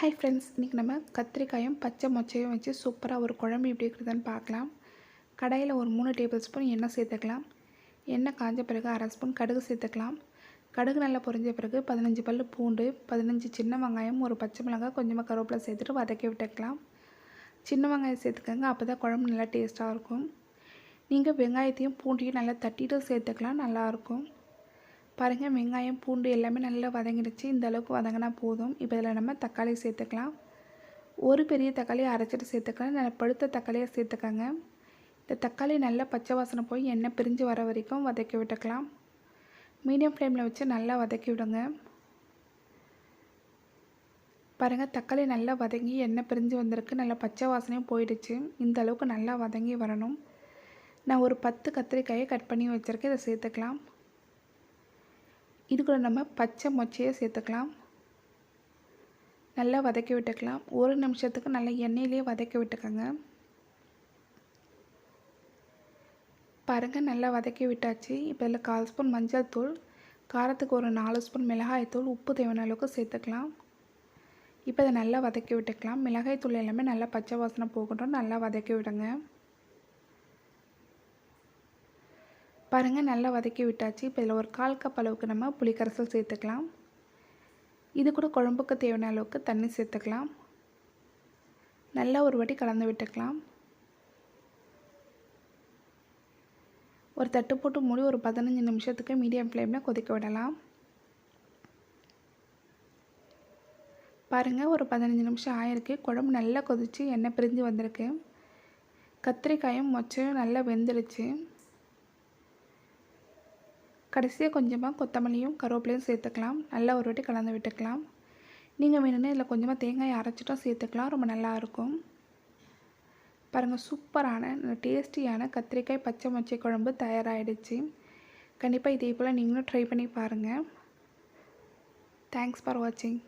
Hi friends இன்றைக்கி நம்ம கத்திரிக்காயும் பச்சை மொச்சையும் வச்சு சூப்பராக ஒரு குழம்பு எப்படி இருக்குதுன்னு பார்க்கலாம். கடையில் ஒரு மூணு டேபிள் ஸ்பூன் எண்ணெய் சேர்த்துக்கலாம். எண்ணெய் காஞ்ச பிறகு அரை ஸ்பூன் கடுகு சேர்த்துக்கலாம். கடுகு நல்லா பொரிஞ்ச பிறகு பதினஞ்சு பல் பூண்டு பதினஞ்சு சின்ன வெங்காயம் ஒரு பச்சை மிளகாய் கொஞ்சமாக கருவேப்பிலை சேர்த்துட்டு வதக்கி விட்டுக்கலாம். சின்ன வெங்காயம் சேர்த்துக்கோங்க அப்போ தான் குழம்பு நல்லா டேஸ்ட்டாக இருக்கும். நீங்கள் வெங்காயத்தையும் பூண்டையும் நல்லா தட்டிட்டு சேர்த்துக்கலாம் நல்லாயிருக்கும் பாருங்கள் வெங்காயம் பூண்டு எல்லாமே நல்லா வதங்கிடுச்சு. இந்த அளவுக்கு வதங்கினா போதும். இப்போ இதில் நம்ம தக்காளி சேர்த்துக்கலாம். ஒரு பெரிய தக்காளியை அரைச்சிட்டு சேர்த்துக்கலாம். நல்லா பழுத்த தக்காளியை சேர்த்துக்கோங்க. இந்த தக்காளி நல்லா பச்சை வாசனை போய் எண்ணெய் பிரிஞ்சு வர வரைக்கும் வதக்கி விட்டுக்கலாம். மீடியம் ஃப்ளேமில் வச்சு நல்லா வதக்கி விடுங்க. பாருங்கள் தக்காளி நல்லா வதங்கி எண்ணெய் பிரிஞ்சு வந்திருக்கு. நல்லா பச்சை வாசனையும் போயிடுச்சு. இந்த அளவுக்கு நல்லா வதங்கி வரணும். நான் ஒரு பத்து கத்திரிக்காயை கட் பண்ணி வச்சுருக்கேன். இதை சேர்த்துக்கலாம். இது கூட நம்ம பச்சை மொச்சையை சேர்த்துக்கலாம். நல்லா வதக்கி விட்டுக்கலாம். ஒரு நிமிஷத்துக்கு நல்லா எண்ணெயிலே வதக்கி விட்டுக்கோங்க. பாருங்கள் நல்லா வதக்கி விட்டாச்சு. இப்போ இதில் கால் ஸ்பூன் மஞ்சள் தூள் காரத்துக்கு ஒரு நாலு ஸ்பூன் மிளகாய் தூள் உப்பு தேவையான அளவுக்கு சேர்த்துக்கலாம். இப்போ இதை நல்லா வதக்கி விட்டுக்கலாம். மிளகாய் தூள் எல்லாமே நல்லா பச்சை வாசனை போகட்டும். நல்லா வதக்கி விடுங்க. பாருங்கள் நல்லா வதக்கி விட்டாச்சு. இப்போ இதில் ஒரு கால் கப் அளவுக்கு நம்ம புளிக்கரைசல் சேர்த்துக்கலாம். இது கூட குழம்புக்கு தேவையான அளவுக்கு தண்ணி சேர்த்துக்கலாம். நல்லா ஒரு வாட்டி கலந்து விட்டுக்கலாம். ஒரு தட்டு போட்டு மூடி ஒரு பதினஞ்சு நிமிஷத்துக்கு மீடியம் ஃப்ளேமில் கொதிக்க விடலாம். பாருங்கள் ஒரு பதினஞ்சு நிமிஷம் ஆயிருக்கு. குழம்பு நல்லா கொதித்து எண்ணெய் பிரிஞ்சு வந்திருக்கு. கத்திரிக்காயும் மொச்சையும் நல்லா வெந்துடுச்சு. கடைசியாக கொஞ்சமாக கொத்தமல்லியும் கருவேப்பிலையும் சேர்த்துக்கலாம். நல்லா ஒரு வாட்டி கலந்து விட்டுக்கலாம். நீங்கள் வேணும்னா இதில் கொஞ்சமாக தேங்காய் அரைச்சிட்டும் சேர்த்துக்கலாம். ரொம்ப நல்லாயிருக்கும் பாருங்கள் சூப்பரான டேஸ்டியான கத்திரிக்காய் பச்சை மொச்சை குழம்பு தயாராகிடுச்சு கண்டிப்பாக இதே போல் நீங்களும் ட்ரை பண்ணி பாருங்கள் தேங்க்ஸ் ஃபார் வாட்சிங்